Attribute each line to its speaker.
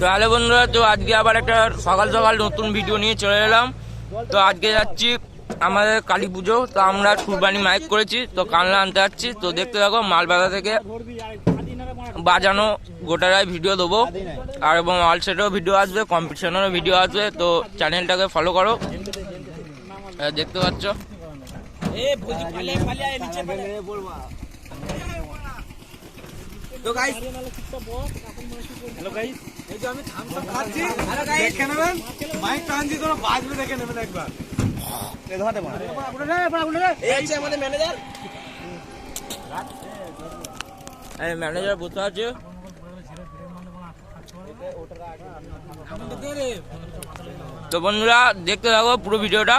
Speaker 1: তো হ্যালো বন্ধুরা, তো আজকে আবার একটা সকাল সকাল নতুন ভিডিও নিয়ে চলে এলাম। তো আজকে যাচ্ছি আমাদের কালী পুজো, তো আমরা কুরবানি মাইক করেছি, তো কানলা আনতে যাচ্ছি। তো দেখতে থাকো, মালবাজার থেকে বাজানো গোটারাই ভিডিও দেবো। আর এবং অল সেটেও ভিডিও আসবে কম্পিটিশনেরও ভিডিও আসবে, তো চ্যানেলটাকে ফলো করো। দেখতে পাচ্ছ।
Speaker 2: তো গাইস হ্যালো গাইস এই যে আমি থামস আপ খাচ্ছি। দেখে নেবেন? মাইক টানছি তোরা বাজবে দেখে নেবেন একবার। এই ধরতে পারে এই হচ্ছে আমাদের ম্যানেজার
Speaker 1: এই ম্যানেজার বসে আছে তো বন্ধুরা দেখতে থাকো পুরো ভিডিওটা